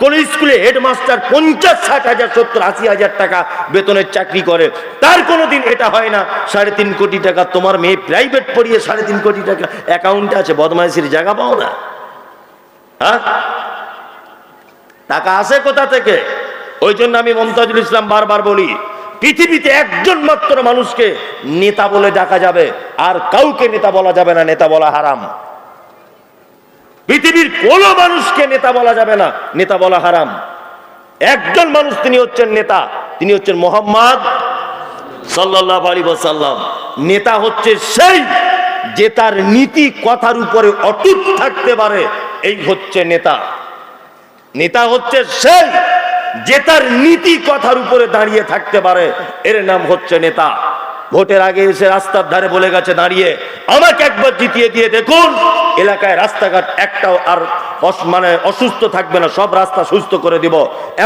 কোন স্কুলে হেডমাস্টার পঞ্চাশ, ষাট হাজার, সত্তর, আশি হাজার টাকা বেতনের চাকরি করে, তার কোনোদিন এটা হয় না, সাড়ে তিন কোটি টাকা তোমার মেয়ে প্রাইভেট পড়িয়ে সাড়ে তিন কোটি টাকা অ্যাকাউন্টে আছে, বদমাইশির জায়গা পাও না? হ্যাঁ? টাকা আসে কোথা থেকে? ওই জন্য আমি মমতাজুল ইসলাম বারবার বলি, পৃথিবীতে একজন মাত্র মানুষকে নেতা বলে ডাকা যাবে, আর কাউকে নেতা বলা যাবে না, নেতা বলা হারাম। পৃথিবীর কোন মানুষকে নেতা বলা যাবে না। নেতা বলা হারাম। একজন মানুষ তিনি হচ্ছেন নেতা, তিনি হচ্ছেন মোহাম্মদ সাল্লাহ আলী সাল্লাম নেতা হচ্ছে সেই যে তার নীতি কথার উপরে অটুট থাকতে পারে, এই হচ্ছে নেতা। নেতা হচ্ছে সেই যে তার নীতি কথার উপরে দাঁড়িয়ে থাকতে পারে, এর নাম হচ্ছে নেতা। ভোটের আগে এসে রাস্তার ধারে বলে গেছে, দাঁড়িয়ে আমাকে একবার জিতিয়ে দিয়ে দেখুন। এলাকায় রাস্তাঘাট একটাও আর মানে অসুস্থ থাকবে না, সব রাস্তা সুস্থ করে দিব।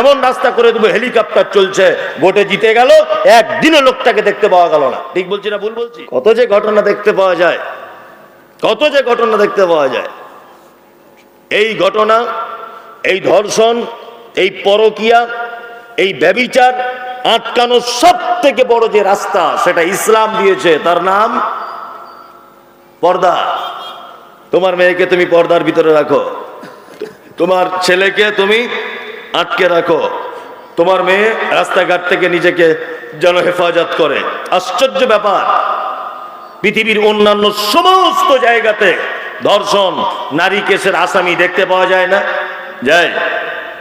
এমন রাস্তা করে দেবো, হেলিকপ্টার চলছে, ভোটে জিতে গেল, একদিনও লোকটাকে দেখতে পাওয়া গেল না। ঠিক বলছি না, ভুল বলছি? কত যে ঘটনা দেখতে পাওয়া যায়, কত যে ঘটনা দেখতে পাওয়া যায়। এই ঘটনা, এই ধর্ষণ, এই পরকিয়া, এই ব্যবিচার আটকানোর সব থেকে বড় যে রাস্তা, সেটা ইসলাম দিয়েছে। তার নাম পর্দা। তোমার মেয়েকে তুমি পর্দার ভিতরে রাখো। তোমার ছেলেকে তুমি আটকে রাখো। তোমার মেয়ে রাস্তাঘাট থেকে নিজেকে যেন হেফাজত করে। আশ্চর্য ব্যাপার। পৃথিবীর অন্যান্য সমস্ত জায়গাতে ধর্ষণ নারী কেসের আসামি দেখতে পাওয়া যায় না। যায়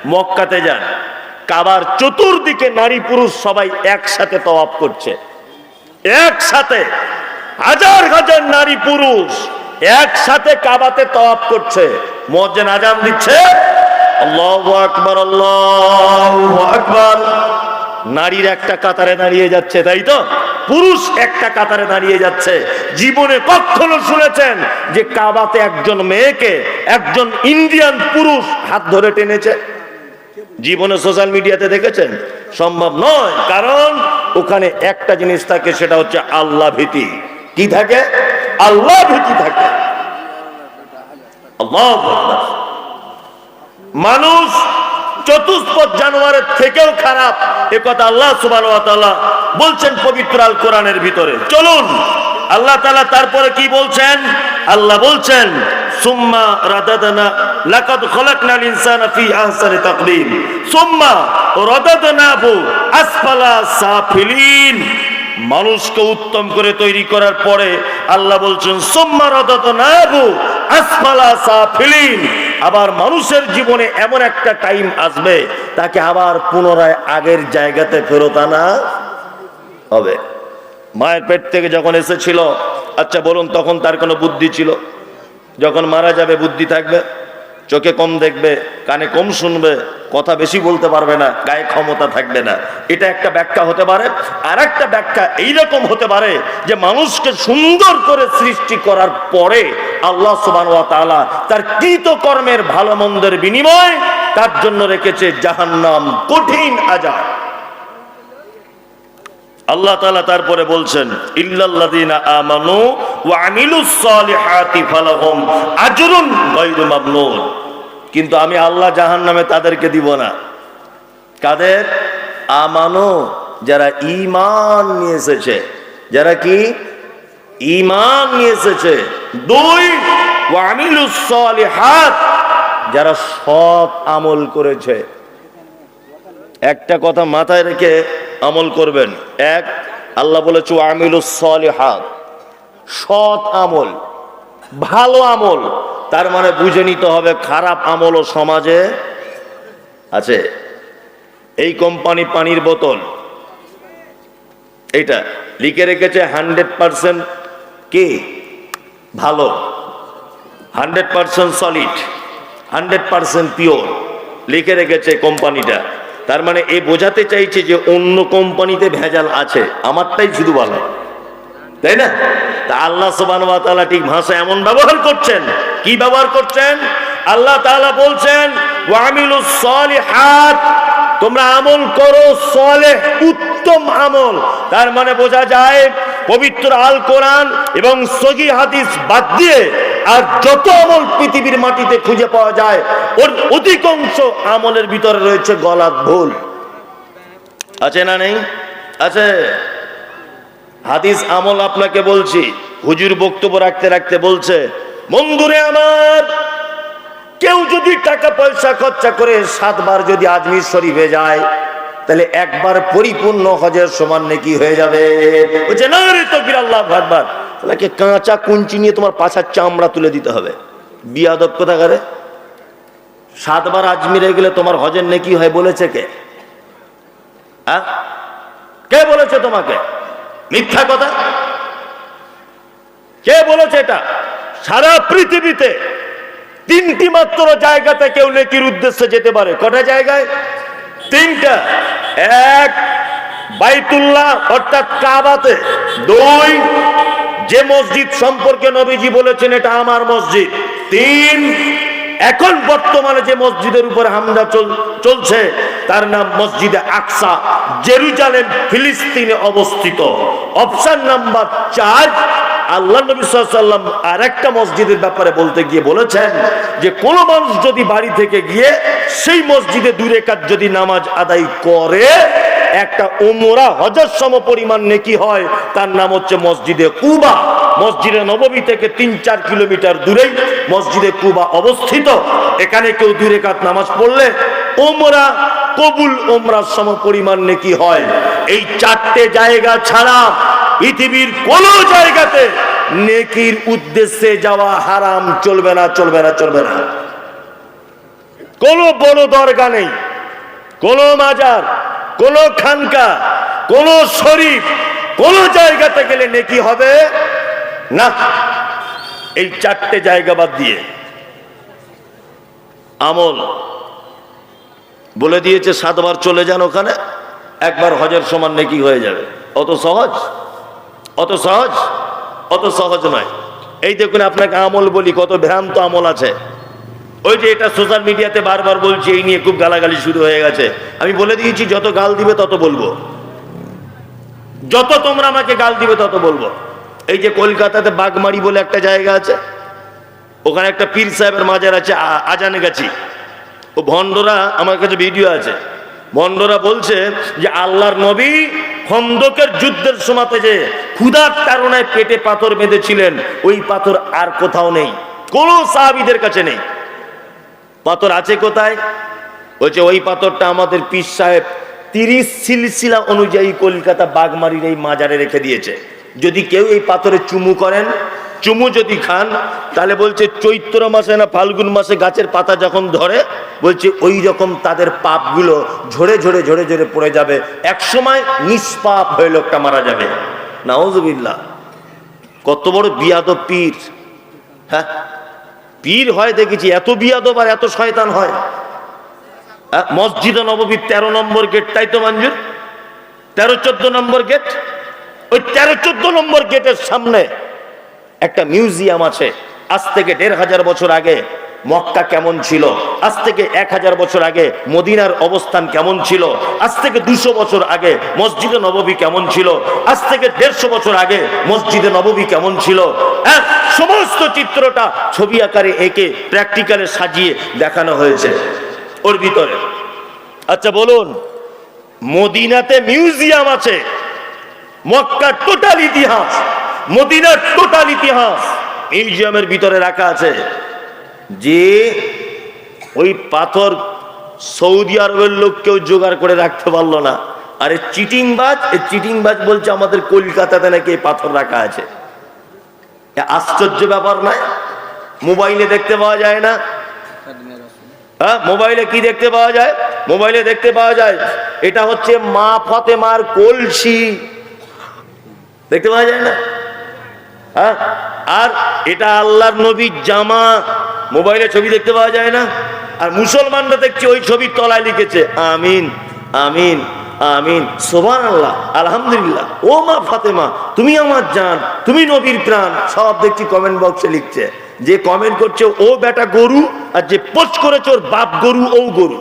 মক্কাতে যান। কাবার চতুর্দিকে নারী পুরুষ সবাই একসাথে তওয়াব করছে। একসাথে হাজার হাজার নারী পুরুষ একসাথে কাবাতে তওয়াব করছে। মজ্জেন আজান দিচ্ছে। নারীর একটা কাতারে দাঁড়িয়ে যাচ্ছে, তাই তো? পুরুষ একটা কাতারে দাঁড়িয়ে যাচ্ছে। জীবনে কখনো শুনেছেন যে কাবাতে একজন মেয়েকে একজন ইন্ডিয়ান পুরুষ হাত ধরে টেনেছে? জীবনে সোশ্যাল মিডিয়াতে দেখেছেন? সম্ভব নয়, কারণ ওখানে একটা জিনিস থাকে, সেটা হচ্ছে আল্লাহ ভীতি। কি থাকে? আল্লাহ ভীতি থাকে? মানুষ চতুষ্পদ জানোয়ারের থেকেও খারাপ। এ কথা আল্লাহ সুবাহ বলছেন পবিত্র আল কোরআনের ভিতরে। চলুন, আল্লাহ তালা তারপরে কি বলছেন? আল্লাহ বলছেন, সুম্মা রাদাদানা মানুষকে উত্তম করে তৈরি করার পরে আল্লাহ বলছেন আবার মানুষের জীবনে এমন একটা টাইম আসবে, তাকে আবার পুনরায় আগের জায়গাতে ফেরত আনা হবে। মায়ের পেট থেকে যখন এসেছিল আচ্ছা বলুন, তখন তার কোনো বুদ্ধি ছিল? যখন মারা যাবে, বুদ্ধি থাকবে? চোখে কম দেখবে, কানে কম শুনবে? কথা বেশি বলতে পারবে না, গায়ে ক্ষমতা থাকবে না। এটা একটা ব্যাখ্যা হতে পারে। আর একটা ব্যাখ্যা এইরকম হতে পারে যে মানুষকে সুন্দর করে সৃষ্টি করার পরে আল্লাহ সুবান তাআলা তার কৃত কর্মের ভালো মন্দের বিনিময় তার জন্য রেখেছে জাহান্নাম, কঠিন আজাব। আল্লাহ তালা তারপরে বলছেন, ইল্লাল্লাযীনা আমানু আজরুন গায়রু মামনুন কিন্তু আমি আল্লাহ জাহান্নামে তাদেরকে দিব না। কাদের? আমানো, যারা ইমান নিয়ে এসেছে। যারা কি? ঈমান নিয়ে এসেছে। দুই সালিহাত, যারা সৎ আমল করেছে। একটা কথা মাথায় রেখে আমল করবেন। এক, আল্লাহ বলেছে আমিলুস সলিহাত, সৎ আমল, ভালো আমল। তার মানে বুঝে নিতে হবে খারাপ আমলও সমাজে আছে। এই কোম্পানি পানির বোতল। এইটা লিখে রেখেছে হান্ড্রেড পার্সেন্ট কি? ভালো। Hundred percent solid. Hundred percent pure. লিখে রেখেছে কোম্পানিটা। তার মানে এ বোঝাতে চাইছে যে অন্য কোম্পানিতে ভেজাল আছে। আমারটাই শুধু ভালো। তাই না? তা আল্লাহ সুবান ঠিক ভাষা এমন ব্যবহার করছেন। কি ব্যবহার করছেন? আল্লাহ তাআলা বলছেন তোমরা আমল করো সলেহ, উত্তম আমল। তার মানে বোঝা যায়, পবিত্র আল কোরআন এবং সগি হাদিস বাদ দিয়ে আর যত আমল পৃথিবীর মাটিতে খুঁজে পাওয়া যায়, ওর অধিকাংশ আমলের ভিতরে রয়েছে গলাত ভুল। আছে না নেই? আছে। হাদিস আমল আপনাকে বলছি, হুজুর বক্তব্য রাখতে রাখতে বলছে, বন্ধুরে আমার, কেউ যদি টাকা পয়সা খরচা করে সাতবার যদি আজমির শরীফে যায়, তাহলে একবার পরিপূর্ণ হজের সমান নাকি হয়ে যাবে। বলছে, না রে তকবির, আল্লাহ একবার তাহলে কাঁচা কুঞ্চি নিয়ে তোমার পাছার চামড়া তুলে দিতে হবে। বিয়াদব করে সাতবার আজমিরে গেলে তোমার হজের নেকি হয় বলেছে কে? হ্যাঁ? কে বলেছে তোমাকে? মিথ্যা কথা? কে বলেছে এটা? সারা পৃথিবীতে তিনটি মাত্র জায়গাতে কেউ নেকির উদ্দেশ্যে যেতে পারে। কটা জায়গায়? তিনটা। এক, বাইতুল্লাহ, অর্থাৎ কাবাতে। দুই, যে মসজিদ সম্পর্কে নবীজি বলেছেন, এটা আমার মসজিদ। তিন এখন বর্তমানে যে মসজিদের উপর হামলা চল- চলছে, তার নাম মসজিদে আকসা, জেরুজালেম, ফিলিস্তিনে অবস্থিত। অপশন নাম্বার চার, আল্লাহ নবী সাল্লাম আর একটা মসজিদের ব্যাপারে বলতে গিয়ে বলেছেন যে কোন মানুষ যদি বাড়ি থেকে গিয়ে সেই মসজিদে দূরে কাজ যদি নামাজ আদায় করে, একটা উমরা হজার সম পরিমাণ নেকি হয়, তার নাম হচ্ছে মসজিদে কুবা। মসজিদে নবমী থেকে তিন, চার কিলোমিটার দূরেই মসজিদে কুবা অবস্থিত। এখানে কেউ দূরে কাত নামাজ পড়লে ওমরা কবুল ওমরার সম পরিমাণ নেকি হয়। এই চারটে জায়গা ছাড়া পৃথিবীর কোন জায়গাতে নেকির উদ্দেশ্যে যাওয়া হারাম চলবে না চলবে না চলবে না। কোনো বড় দরগা নেই, কোন মাজার, কোন খানকা, কোন শরীফ, কোন জায়গাতে গেলে নেকি হবে? না। এই চারটে জায়গা বাদ দিয়ে আমল বলে দিয়েছে, সাতবার চলে যান ওখানে, একবার হজের সমান নেকি হয়ে যাবে। অত সহজ? অত সহজ? অত সহজ নয়। এই দেখুন, আপনাকে আমল বলি, কত ভ্রান্ত আমল আছে। ওই যে এটা সোশ্যাল মিডিয়াতে বারবার বলছি, এই নিয়ে খুব গালাগালি শুরু হয়ে গেছে। আমি বলে দিয়েছি, যত গাল দিবে তত বলব। যত তোমরা আমাকে গাল দিবে তত বলব। এই যে কলকাতাতে বাগমারি বলে একটা জায়গা আছে, ওখানে একটা পীর সাহেবের মাজার আছে আজানে গেছি। ও ভণ্ডরা, আমার কাছে ভিডিও আছে। ভণ্ডরা বলছে যে, আল্লাহর নবী খন্দকের যুদ্ধের সময়তে যে ক্ষুধার তারণায় পেটে পাথর বেঁধেছিলেন, ওই পাথর আর কোথাও নেই। কোনো সাহাবিদের কাছে নেই। পাথর আছে কোথায়? বলছে, ওই পাথরটা আমাদের পীর সাহেব তিরিশ সিলসিলা অনুযায়ী কলকাতা বাগমারির এই মাজারে রেখে দিয়েছে। যদি কেউ এই পাথরে চুমু করেন, চুমু যদি খান, তাহলে বলছে চৈত্র মাসে না ফাল্গুন মাসে গাছের পাতা যখন ধরে, বলছে ওই রকম তাদের পাপগুলো ঝরে ঝরে ঝরে ঝরে পড়ে যাবে। এক সময় নিষ্পাপ হয়ে লোকটা মারা যাবে। নাউজুবিল্লাহ, কত বড় বিয়াদব পীর। হ্যাঁ পীর হয় দেখেছি, এত বিয়াদব আর এত শয়তান হয়। মসজিদ মসজিদে নববীর তেরো নম্বর গেটটাই তো মঞ্জুর। তেরো চোদ্দ নম্বর গেট। ওই তেরো চোদ্দ নম্বর গেটের সামনে একটা মিউজিয়াম আছে। আজ থেকে দেড় হাজার বছর আগে মক্কা কেমন ছিল? আজ থেকে এক হাজার বছর আগে মদিনার অবস্থান কেমন ছিল? আজ থেকে দুশো বছর আগে মসজিদে নববী কেমন ছিল? আজ থেকে দেড়শো বছর আগে মসজিদে নববী কেমন ছিল? হ্যাঁ সমস্ত চিত্রটা ছবি আকারে এঁকে প্র্যাকটিক্যালে সাজিয়ে দেখানো হয়েছে। ওর ভিতরে। আচ্ছা বলুন, মদিনাতে মিউজিয়াম আছে। মক্কার টোটাল ইতিহাস, মদিনার টোটাল ইতিহাস, মিউজিয়ামের ভিতরে রাখা আছে যে ওই পাথর সৌদি আরবের লোক কেউ জোগাড় করে রাখতে পারল না। আরে চিটিংবাজ, এই চিটিংবাজ বলছে আমাদের কলকাতাতে নাকি এই পাথর রাখা আছে। আশ্চর্য ব্যাপার নয়? মোবাইলে দেখতে পাওয়া যায় না। হ্যাঁ মোবাইলে কি দেখতে পাওয়া যায়? মোবাইলে দেখতে পাওয়া যায়, এটা হচ্ছে মা ফতেমার কলসি। দেখতে পাওয়া যায় না? হ্যাঁ? আর এটা আল্লাহর নবীর জামা, মোবাইলে ছবি দেখতে পাওয়া যায় না? আর মুসলমানরা দেখছি ওই ছবির তলায় লিখেছে, আমিন আমিন আমিন সোবান আল্লাহ আলহামদুলিল্লাহ, ও মা ফাতেমা, তুমি আমার জান, তুমি নবীর প্রাণ। সব দেখছি কমেন্ট বক্সে লিখছে। যে কমেন্ট করছে, ও বেটা গরু, আর যে পোস্ট করেছে, ওর বাপ গরু, ও গরু।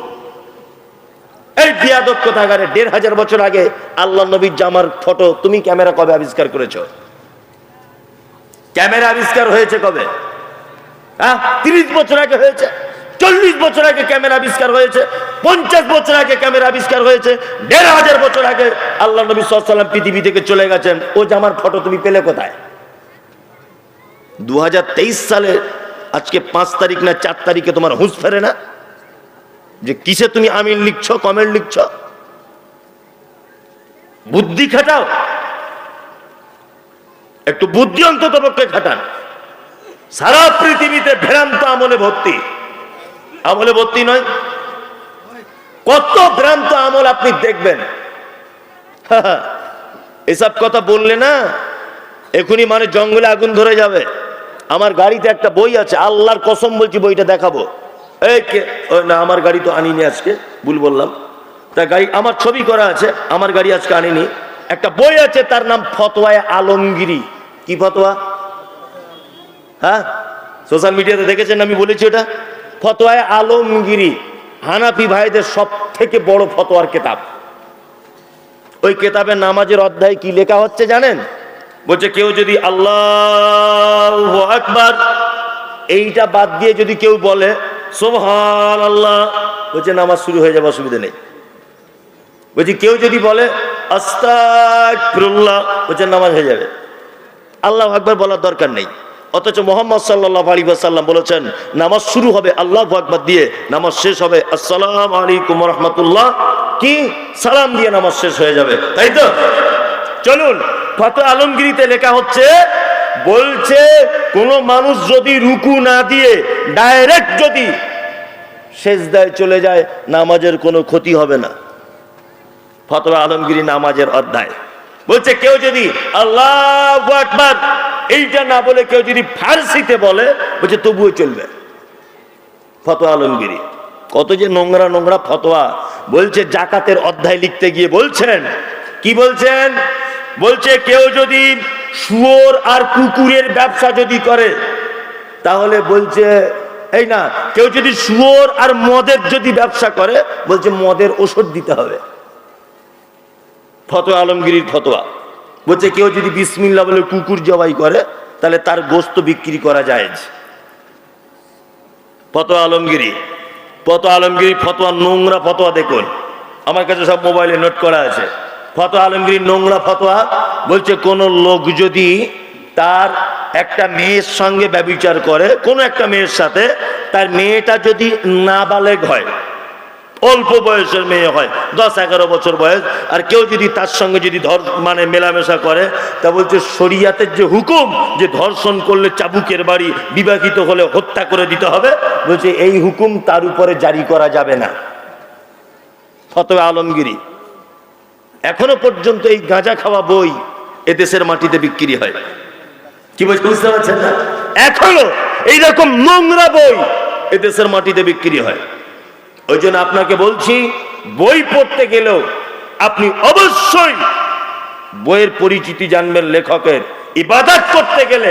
এই বিয়াদব কোথাকারে? দেড় হাজার বছর আগে আল্লাহ নবীর জামার ফটো তুমি ক্যামেরা কবে আবিষ্কার করেছ? ক্যামেরা আবিষ্কার হয়েছে কবে? হ্যাঁ? তিরিশ বছর আগে হয়েছে, চল্লিশ বছর আগে ক্যামেরা আবিষ্কার হয়েছে, পঞ্চাশ বছর আগে ক্যামেরা আবিষ্কার হয়েছে, দেড় হাজার বছর আগে আল্লাহ নবী সাল্লাম পৃথিবী থেকে চলে গেছেন। ও জামার ফটো তুমি পেলে কোথায়? দু হাজার তেইশ সালে, আজকে পাঁচ তারিখ না, চার তারিখে তোমার হুঁশ ফেরে না? যে কিসে তুমি আমিন লিখছ কমেন্ট লিখছ? বুদ্ধি খাটাও। একটু বুদ্ধি অন্তত পক্ষে খাটান। সারা পৃথিবীতে ভ্রান্ত আমলে ভর্তি। আমলে ভর্তি নয়। কত ভ্রান্ত আমল আপনি দেখবেন। এসব কথা বললে না এখনই মানে জঙ্গলে আগুন ধরে যাবে। আমার গাড়িতে একটা বই আছে, আল্লাহর কসম বলছি বইটা দেখাবো। কে? না, আমার গাড়ি তো আনিনি আজকে, ভুল বললাম। তা গাড়ি, আমার ছবি করা আছে, আমার গাড়ি আজকে আনিনি। একটা বই আছে, তার নাম ফতোয়ায় আলমগিরি। কি ফতোয়া? হ্যাঁ? সোশ্যাল মিডিয়াতে দেখেছেন আমি বলেছি ওটা? ফতোয়ায় আলমগিরি, হানাফি ভাইদের সব থেকে বড় ফতোয়ার কেতাব। ওই কেতাবের নামাজের অধ্যায় কি লেখা হচ্ছে জানেন? বলছে, কেউ যদি আল্লাহ আকবার, এইটা বাদ দিয়ে যদি কেউ বলে সোহান আল্লাহ বলছে, নামাজ শুরু হয়ে যাবে, অসুবিধা নেই। বলছি, কেউ যদি বলে, আস্তাগফিরুল্লাহ, বলছে, নামাজ হয়ে যাবে। আল্লাহ আকবার বলার দরকার নেই। অথচ মোহাম্মদ সাল্লাহ আলী সাল্লাম বলেছেন, নামাজ শুরু হবে আল্লাহ আকবার দিয়ে, নামাজ শেষ হবে, আসসালাম আলাইকুম রহমতুল্লাহ। কি? সালাম দিয়ে নামাজ শেষ হয়ে যাবে। তাই তো? চলুন ফত আলমগিরিতে লেখা হচ্ছে বলছে, কোন মানুষ যদি রুকু না দিয়ে ডাইরেক্ট যদি শেষ দায় চলে যায়, নামাজের কোনো ক্ষতি হবে না। ফতোয়া আলমগিরি নামাজের অধ্যায়। বলছে, কেউ যদি আল্লাহ আকবার, এইটা না বলে কেউ যদি ফার্সিতে বলে, বলছে, তবুও চলবে। ফতোয়া আলমগিরি, কত যে নোংরা নোংরা ফতোয়া, বলছে, জাকাতের অধ্যায় লিখতে গিয়ে বলছেন। কি বলছেন? বলছে, কেউ যদি শুয়োর আর কুকুরের ব্যবসা যদি করে, তাহলে বলছে, এই না, কেউ যদি শুয়োর আর মদের যদি ব্যবসা করে, বলছে মদের ওষুধ দিতে হবে। ফতোয়া আলমগিরির ফতোয়া। বলছে, কেউ যদি বিসমিল্লা বলে কুকুর জবাই করে, তাহলে তার গোস্ত বিক্রি করা যায় ফতোয়া আলমগিরি ফতোয়া আলমগিরি ফতোয়া, নোংরা ফতোয়া দেখুন। আমার কাছে সব মোবাইলে নোট করা আছে। ফতোয়া আলমগিরি নোংরা ফতোয়া বলছে, কোন লোক যদি তার একটা মেয়ের সঙ্গে ব্যবচার করে, কোন একটা মেয়ের সাথে, তার মেয়েটা যদি নাবালেগ হয়, অল্প বয়সের মেয়ে হয়, দশ এগারো বছর বয়স, আর কেউ যদি তার সঙ্গে যদি মানে মেলামেশা করে, তা বলছে, শরিয়াতের যে হুকুম যে ধর্ষণ করলে চাবুকের বাড়ি বিবাহিত হলে হত্যা করে দিতে হবে, বলছে, এই হুকুম তার উপরে জারি করা যাবে না। ফতোয়া আলমগিরি এখনও পর্যন্ত এই গাঁজা খাওয়া বই এদেশের মাটিতে বিক্রি হয়। কি বলছে বুঝতে পারছেন না? এখনও এইরকম নোংরা বই এদেশের মাটিতে বিক্রি হয়। ওই জন্য আপনাকে বলছি, বই পড়তে গেলেও আপনি অবশ্যই বইয়ের পরিচিতি জানবেন লেখকের। ইবাদত করতে গেলে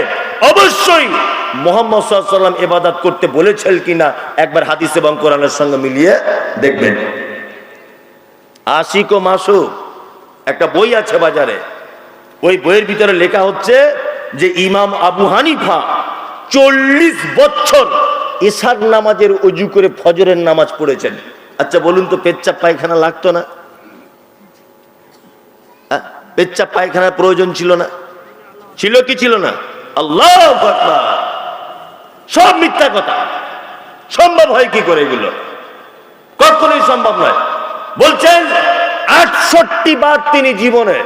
অবশ্যই মোহাম্মদ সাল্লাম ইবাদত করতে বলেছেন কিনা একবার হাদিস এবং কোরআনের সঙ্গে মিলিয়ে দেখবেন। আশিক ও মাসু একটা বই আছে বাজারে। ওই বইয়ের ভিতরে লেখা হচ্ছে যে ইমাম আবু হানিফা চল্লিশ বছর এশার নামাজের অজু করে ফজরের নামাজ পড়েছেন। আচ্ছা বলুন তো পেচ্চাপ পায়খানা লাগতো না? পেচ্চাপ পায়খানার প্রয়োজন ছিল না? ছিল কি ছিল না? আল্লাহ। সব মিথ্যা কথা। সম্ভব হয় কি করে এগুলো? কখনোই সম্ভব নয়। বলছেন আটষট্টি বার তিনি জীবনে।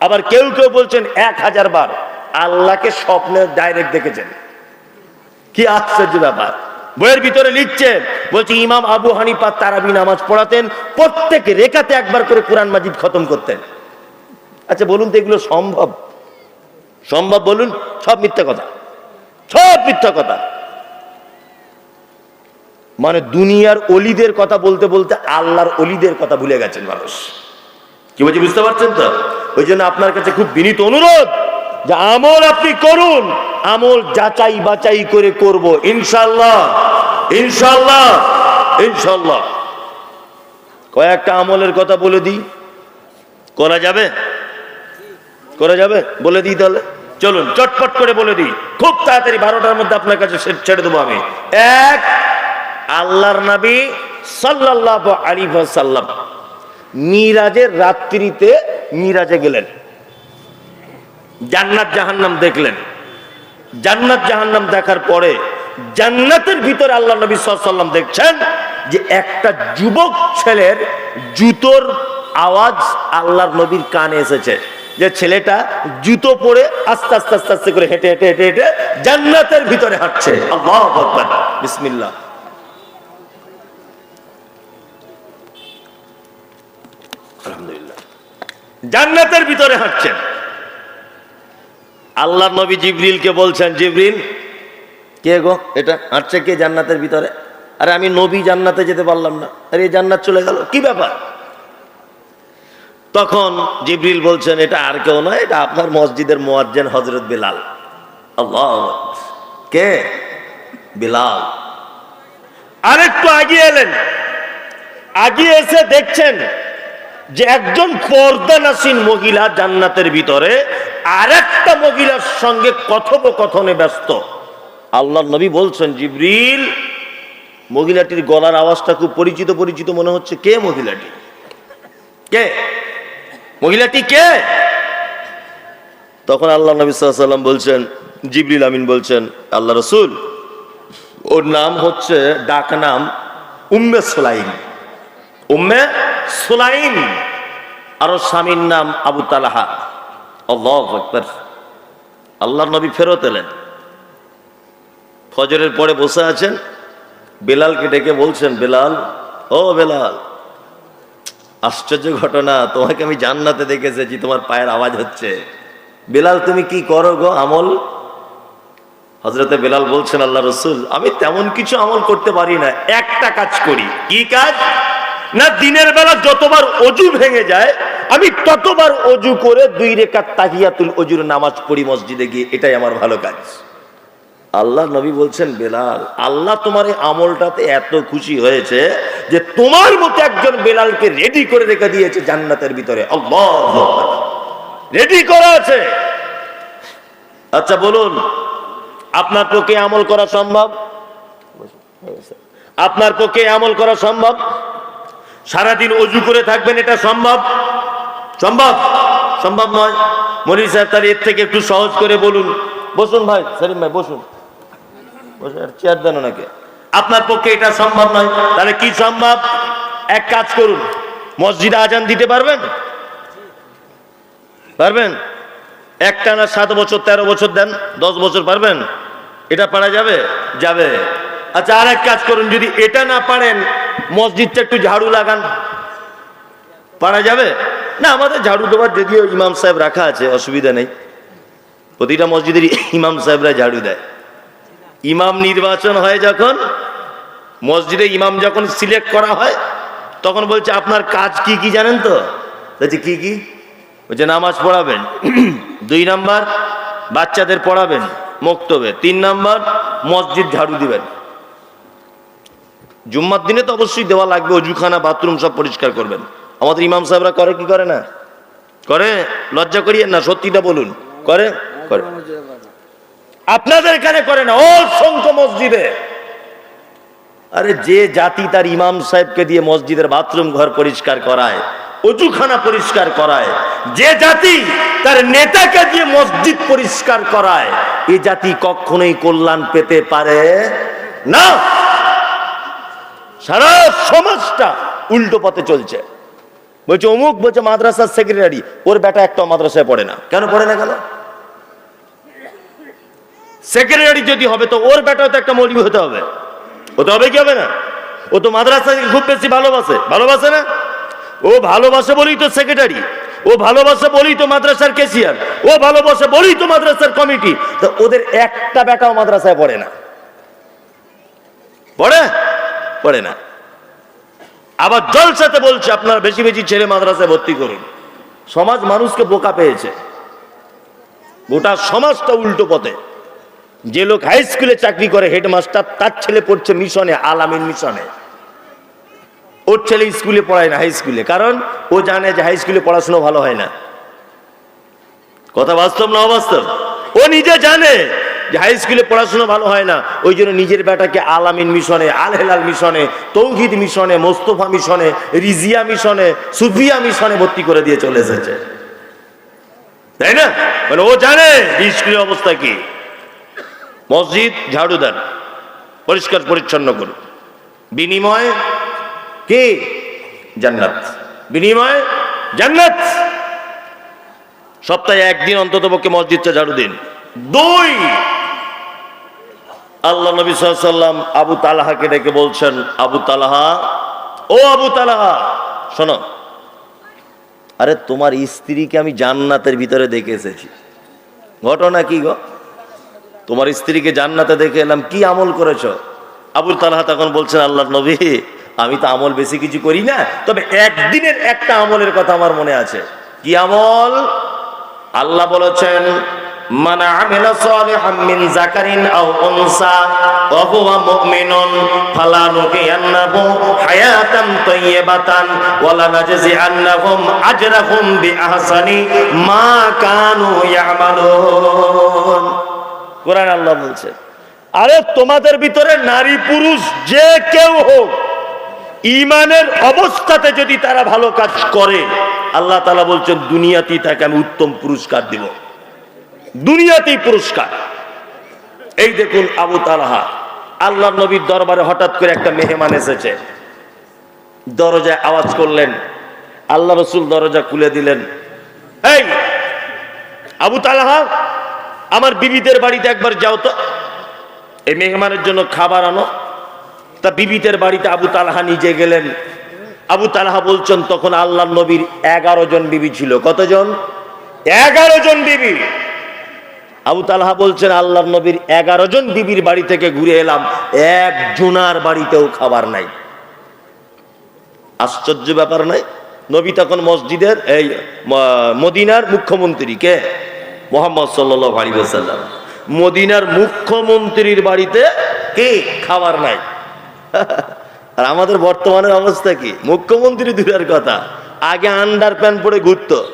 আবার কেউ কেউ বলছেন এক হাজার বার। আল্লাহকে স্বপ্নে ডাইরেক্ট দেখেছেন। কি আশ্চর্য ব্যাপার। বইয়ের ভিতরে লিখছে, বলছে ইমাম আবু হানিফা তারাবি নামাজ পড়াতেন, প্রত্যেক রেখাতে একবার করে কোরআন মাজিদ খতম করতেন। আচ্ছা বলুন তো এগুলো সম্ভব? সম্ভব বলুন, সব মিথ্যা কথা। সব মিথ্যা কথা। মানে দুনিয়ার অলিদের কথা বলতে বলতে আল্লাহর অলিদের কথা ভুলে গেছেন মানুষ। কি বলছি, বুঝতে পারছেন তো? ওই জন্য আপনার কাছে খুব বিনীত অনুরোধ যে আমল আপনি করুন, আমল যাচাই বাচাই করে করব ইনশাল্লাহ ইনশাল্লাহ ইনশাল্লাহ কয়েকটা আমলের কথা বলে দিই। করা যাবে? করা যাবে? বলে দিই তাহলে। চলুন, চটপট করে বলে দিই। খুব তাড়াতাড়ি বারোটার মধ্যে আপনার কাছে ছেড়ে দেবো আমি। এক আল্লাহর নবী আলাইহি সাল্লাম মিরাজের রাত্রিতে মিরাজে গেলেন। জান্নাত জাহান্নাম দেখলেন। জান্নাত জাহান্নাম দেখার পরে জান্নাতের ভিতরে আল্লাহ নবী সাল্লাম দেখছেন যে একটা যুবক ছেলের জুতোর আওয়াজ আল্লাহর নবীর কানে এসেছে। যে ছেলেটা জুতো পরে আস্তে আস্তে আস্তে আস্তে করে হেঁটে হেঁটে হেঁটে হেঁটে জান্নাতের ভিতরে হাঁটছে। আল্লাহু বিসমিল্লাহ। জান্নাতের ভিতরে হাঁটছেন। আল্লাহ নবী জিবরিলকে বলছেন, জিবরিল, কে গো? এটা হাঁটছে কে জান্নাতের ভিতরে? আরে আমি নবী, জান্নাতে যেতে পারলাম না। আরে জান্নাত চলে গেল, কি ব্যাপার? তখন জিবরিল বলছেন, এটা আর কেউ নয়, এটা আপনার মসজিদের মোয়াজ্জেন হজরত বিলাল। কে? বিলাল। আরেকটু আগিয়ে এলেন। আগিয়ে এসে দেখছেন যে একজন পর্দানাসীন মহিলা জান্নাতের ভিতরে আরেকটা মহিলার সঙ্গে কথোপকথনে ব্যস্ত। আল্লাহ নবী বলছেন, জিবরিল, মহিলাটির গলার আওয়াজটা খুব পরিচিত পরিচিত মনে হচ্ছে। কে মহিলাটি? কে? মহিলাটি কে? তখন আল্লাহ নবী সাল্লাম বলছেন, জিবরিল আমিন বলছেন, আল্লাহ রসুল, ওর নাম হচ্ছে ডাক নাম উম্মে সোলাইম। উম্মে সোলাইম আরও স্বামীর নাম আবু তালাহা। আল্লাহ আল্লাহর নবী ফেরত এলেন। ফজরের পরে বসে আছেন। বেলালকে ডেকে বলছেন, বেলাল, ও বেলাল, আশ্চর্য ঘটনা, তোমাকে আমি জান্নাতে দেখে এসেছি, তোমার পায়ের আওয়াজ হচ্ছে। বেলাল, তুমি কি করো গো আমল? হজরতে বেলাল বলছেন আল্লাহ রসুল, আমি তেমন কিছু আমল করতে পারি না, একটা কাজ করি। কি কাজ? না দিনের বেলা যতবার অজু ভেঙে যায়, আমি ততবার অজু করে দুই রেখাত তাহিয়াতুল অজুর নামাজ পড়ি মসজিদে গিয়ে, এটাই আমার ভালো কাজ। আল্লাহ নবী বলছেন, বেলাল, আল্লাহ তোমার এই আমলটাতে এত খুশি হয়েছে যে তোমার মতো একজন বেলালকে রেডি করে রেখে দিয়েছে জান্নাতের ভিতরে। রেডি করা আছে। আচ্ছা বলুন, আপনার পক্ষে আমল করা সম্ভব? আপনার পক্ষে আমল করা সম্ভব? সারাদিন অজু করে থাকবেন, এটা সম্ভব? সম্ভব? সম্ভব নয়। মনির সাহেব তাহলে এর থেকে একটু সহজ করে বলুন। বসুন ভাই, সেলিম ভাই, বসুন। চেয়ার দেন ওনাকে। আপনার পক্ষে এটা সম্ভব নয়। তাহলে কি সম্ভব? এক কাজ করুন। মসজিদে আজান দিতে পারবেন? পারবেন? একটা না সাত বছর, তেরো বছর দেন, দশ বছর পারবেন? এটা পারা যাবে? যাবে। আচ্ছা আর এক কাজ করুন। যদি এটা না পারেন মসজিদটা একটু ঝাড়ু লাগান। পারা যাবে? না, আমাদের ঝাড়ু দেওয়ার যদিও ইমাম সাহেব রাখা আছে, অসুবিধা নেই। প্রতিটা মসজিদের ইমাম সাহেবরা ঝাড়ু দেয়। ইমাম নির্বাচন হয় যখন, মসজিদে ইমাম যখন সিলেক্ট করা হয়, তখন বলছে, আপনার কাজ কি কি জানেন তো? বলছে, কি কি? বলছে, নামাজ পড়াবেন। দুই নাম্বার, বাচ্চাদের পড়াবেন, মক্তবে। তিন নাম্বার, মসজিদ ঝাড়ু দিবেন। জুম্মার দিনে তো অবশ্যই দেওয়া লাগবে, অজুখানা, বাথরুম সব পরিষ্কার করবেন। আমাদের ইমাম সাহেবরা করে কি করে না? করে? লজ্জা করিয়েন না, সত্যিটা বলুন। করে? করে। আপনাদের এখানে করে না অসংখ্য মসজিদে। আরে যে জাতি তার ইমাম সাহেবকে দিয়ে মসজিদের বাথরুম ঘর পরিষ্কার করায়, অজুখানা পরিষ্কার করায়, যে জাতি তার নেতাকে দিয়ে মসজিদ পরিষ্কার করায়, এ জাতি কখনোই কল্যাণ পেতে পারে না। সারা সমাজটা উল্টো পথে চলছে। বলছে, অমুক বলছে মাদ্রাসার সেক্রেটারি ওর বেটা একটা মাদ্রাসায় পড়ে না। কেন পড়ে না কেন? সেক্রেটারি যদি হবে তো ওর বেটাও তো একটা মৌলবি হতে হবে। হতে হবে কি হবে না? ও তো মাদ্রাসাকে খুব বেশি ভালোবাসে। ভালোবাসে না? ও ভালোবাসে বলেই তো সেক্রেটারি ও ভালোবাসে বলেই তো মাদ্রাসার কেসিয়ার ও ভালোবাসে বলেই তো মাদ্রাসার কমিটি তো ওদের একটা বেটাও মাদ্রাসায় পড়ে না। পড়ে? পড়ে না। আবার জলসাতে বলছে, আপনারা বেশি বেশি ছেলে মাদ্রাসায় ভর্তি করুন। সমাজ মানুষকে বোকা পেয়েছে। গোটা সমাজটা উল্টো পথে। যে লোক হাই স্কুলে চাকরি করে হেডমাস্টার তার ছেলে পড়ছে মিশনে, আলামিন মিশনে। ওর ছেলে স্কুলে পড়ায় না হাই স্কুলে কারণ ও জানে যে হাই স্কুলে পড়াশোনা ভালো হয় না। কথা বাস্তব না অবাস্তব? ও নিজে জানে। যে হাই স্কুলে পড়াশোনা ভালো হয় না, ওই জন্য নিজের বেটাকে আলামিন মিশনে আল হেলাল মিশনে, তৌহিদ মিশনে, মোস্তফা মিশনে, রিজিয়া মিশনে, সুফিয়া মিশনে ভর্তি করে দিয়ে চলে এসেছে। তাই না? মানে ও জানে স্কুলের অবস্থা কি? মসজিদ ঝাড়ু দেন পরিষ্কার, পরিচ্ছন্ন করুন। বিনিময় কি? জান্নাত। বিনিময় জান্নাত। সপ্তাহে একদিন অন্তত পক্ষে মসজিদটা ঝাড়ু দিন। দুই আল্লাহ নবী সাল্লাম আবু তালাহাকে ডেকে বলছেন, আবু তালাহা, ও আবু তালাহা, শোনো, আরে তোমার স্ত্রীকে আমি জান্নাতের ভিতরে দেখে এসেছি। ঘটনা কি গো? তোমার স্ত্রীকে জান্নাতে দেখে এলাম, কি আমল করেছ? আবুল তালাহা তখন বলছেন আল্লাহ নবী, আমি তো আমল বেশি কিছু করি না, তবে একদিনের একটা আমলের কথা আমার মনে আছে। কি আমল? আল্লাহ বলেছেন من عمل صالحا من ذكر أو أنثى وهو مؤمن فلنحيينه حياة طيبة ولنجزينهم أجرهم بأحسن ما كانوا يعملون কোরআন আল্লাহ বলছে আরে তোমাদের ভিতরে নারী পুরুষ যে কেউ হোক ইমানের অবস্থাতে যদি তারা ভালো কাজ করে আল্লাহ তালা বলছেন দুনিয়াতেই তাকে আমি উত্তম পুরস্কার দিব দুনিয়াতেই পুরস্কার। এই দেখুন আবু তালাহা আল্লাহ নবীর দরবারে হঠাৎ করে একটা মেহমান এসেছে। দরজায় আওয়াজ করলেন, আল্লাহ রসুল দরজা খুলে দিলেন। এই, আবু তালাহা, আমার বিবিদের বাড়িতে একবার যাও তো। এই মেহমানের জন্য খাবার আনো। তা বিবিদের বাড়িতে আবু তালাহা নিজে গেলেন। আবু তালাহা বলছেন, তখন আল্লাহ নবীর এগারো জন বিবি ছিল। কতজন? এগারো জন বিবি। আবু তালাহা বলছেন আল্লাহ নবীর এগারো জন বিবির বাড়ি থেকে ঘুরে এলাম, এক জুনার বাড়িতেও খাবার নাই। আশ্চর্য ব্যাপার নাই নবী তখন মসজিদের এই মদিনার মুখ্যমন্ত্রী কে? মোহাম্মদ সাল্লাহ আলী সাল্লাম মদিনার মুখ্যমন্ত্রীর বাড়িতে কে? খাবার নাই। আর আমাদের বর্তমানের অবস্থা কি? মুখ্যমন্ত্রী দূরের কথা। আগে আন্ডার প্যান্ট পরে ঘুরতো।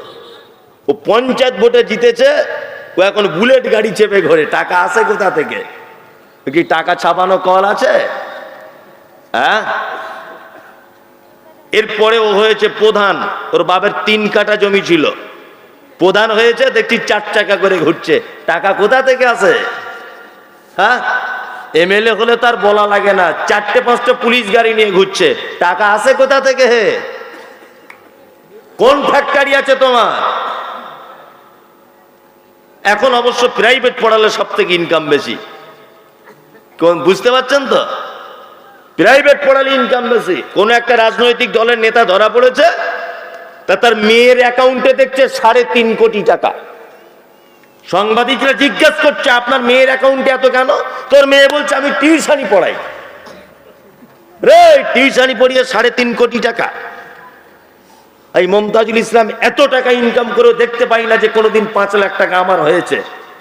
ও পঞ্চায়েত ভোটে জিতেছে ও এখন বুলেট গাড়ি চেপে ঘরে, টাকা আসে কোথা থেকে? কি টাকা ছাপানো কল আছে? হ্যাঁ? এরপরে ও হয়েছে প্রধান, ওর বাবার তিন কাটা জমি ছিল। প্রধান হয়েছে, দেখছি চার চাকা করে ঘুরছে। টাকা কোথা থেকে আসে হ্যাঁ? এমএলএ হলে তার বলা লাগে না, চারটে পাঁচটা পুলিশ গাড়ি নিয়ে ঘুরছে। টাকা আসে কোথা থেকে হে? কোন ফ্যাক্টরি আছে তোমার? এখন অবশ্য প্রাইভেট পড়ালে সব থেকে ইনকাম বেশি বুঝতে পারছেন তো? প্রাইভেট পড়ালে ইনকাম বেশি। কোন একটা রাজনৈতিক দলের নেতা ধরা পড়েছে, তা তার মেয়ের অ্যাকাউন্টে দেখছে সাড়ে তিন কোটি টাকা। সাংবাদিকরা জিজ্ঞেস করছে, আপনার মেয়ের অ্যাকাউন্টে এত কেন? তোর মেয়ে বলছে, আমি টিউশনি পড়াই। রে টিউশনি পড়িয়ে সাড়ে তিন কোটি টাকা। এই মমতাজুল ইসলাম এত টাকা ইনকাম করেও দেখতে পাই না যে কোনোদিন পাঁচ লাখ টাকা আমার হয়েছে।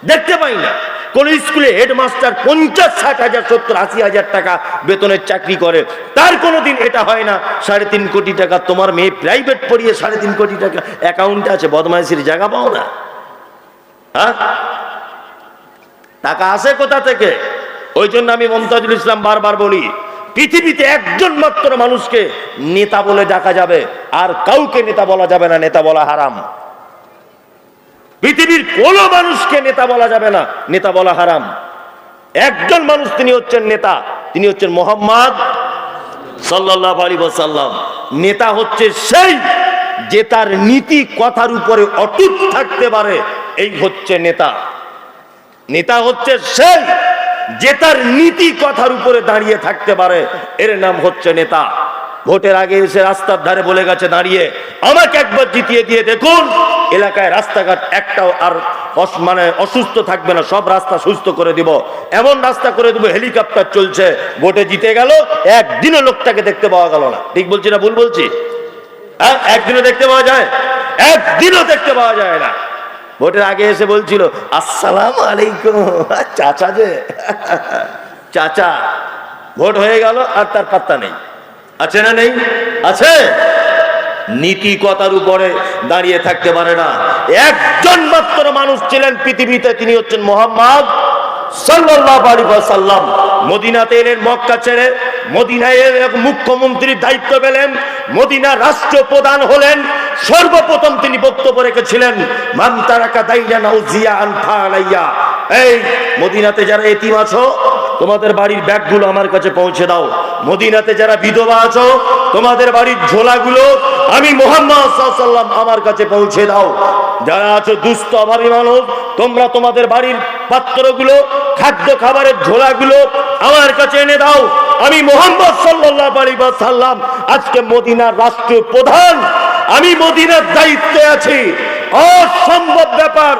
দেখতে পাই না। কোন স্কুলে হেডমাস্টার পঞ্চাশ, ষাট হাজার, সত্তর, আশি হাজার টাকা বেতনের চাকরি করে। তার কোনোদিন এটা হয় না, সাড়ে তিন কোটি টাকা তোমার মেয়ে প্রাইভেট পড়িয়ে সাড়ে তিন কোটি টাকা অ্যাকাউন্টে আছে, বদমাইশির জায়গা পাও না। হ্যাঁ? টাকা আসে কোথা থেকে? ওই জন্য আমি মমতাজুল ইসলাম বারবার বলি পৃথিবীতে একজন মাত্র মানুষকে নেতা বলে ডাকা যাবে, আর কাউকে নেতা বলা যাবে না, নেতা বলা হারাম। পৃথিবীর কোন মানুষকে নেতা বলা যাবে না, নেতা বলা হারাম। একজন মানুষ তিনি হচ্ছেন নেতা, তিনি হচ্ছেন মোহাম্মদ সাল্লাহ আলী সাল্লাম নেতা হচ্ছে সেই যে তার নীতি কথার উপরে অটুট থাকতে পারে, এই হচ্ছে নেতা। নেতা হচ্ছে সেই যে তার নীতি কথার উপরে দাঁড়িয়ে থাকতে পারে, এর নাম হচ্ছে নেতা। ভোটের আগে এসে রাস্তার ধারে বলে গেছে, দাঁড়িয়ে, আমাকে একবার জিতিয়ে দিয়ে দেখুন। এলাকায় রাস্তাঘাট একটাও আর মানে অসুস্থ থাকবে না, সব রাস্তা সুস্থ করে দিব। এমন রাস্তা করে দেবো, হেলিকপ্টার চলছে, ভোটে জিতে গেল, একদিনও লোকটাকে দেখতে পাওয়া গেল না। ঠিক বলছি না ভুল বলছি? হ্যাঁ একদিনও দেখতে পাওয়া যায়? একদিনও দেখতে পাওয়া যায় না। ভোটের আগে এসে বলছিল, আসসালাম আলাইকুম। চাচা যে, চাচা, ভোট হয়ে গেল আর তার পাত্তা নেই। আছে না নেই? আছে। নীতিকতার উপরে দাঁড়িয়ে থাকতে পারে না। একজন মাত্র মানুষ ছিলেন পৃথিবীতে, তিনি হচ্ছেন মোহাম্মদ ওয়াসাল্লাম। মদিনাতে এলেন মক্কা ছেড়ে, মদিনায় মুখ্যমন্ত্রীর দায়িত্ব পেলেন, মদিনা রাষ্ট্র প্রধান হলেন। সর্বপ্রথম তিনি বক্তব্য রেখেছিলেন এই, মদিনাতে যারা এতিম আছো, তোমাদের বাড়ির ব্যাগগুলো আমার কাছে পৌঁছে দাও। মদিনাতে যারা বিধবা আছো, তোমাদের বাড়ির ঝোলাগুলো আমি মোহাম্মদ আমার কাছে পৌঁছে দাও। যারা আছো, দুস্থ অভাবী মানুষ, তোমরা তোমাদের বাড়ির পাত্রগুলো, খাদ্য খাবারের ঝোলাগুলো আমার কাছে এনে দাও। আমি মোহাম্মদ সাল্লাহ আলী সাল্লাম আজকে মদিনার রাষ্ট্রীয় প্রধান আমি মদিনার দায়িত্বে আছি। অসম্ভব ব্যাপার।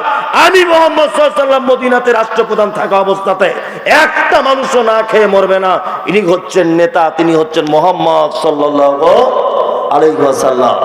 আমি মোহাম্মদ সাল্লাম মদিনাতে রাষ্ট্রপ্রধান থাকা অবস্থাতে একটা মানুষও না খেয়ে মরবে না। ইনি হচ্ছেন নেতা, তিনি হচ্ছেন মোহাম্মদ সাল্লাহ আলাইসাল্লাম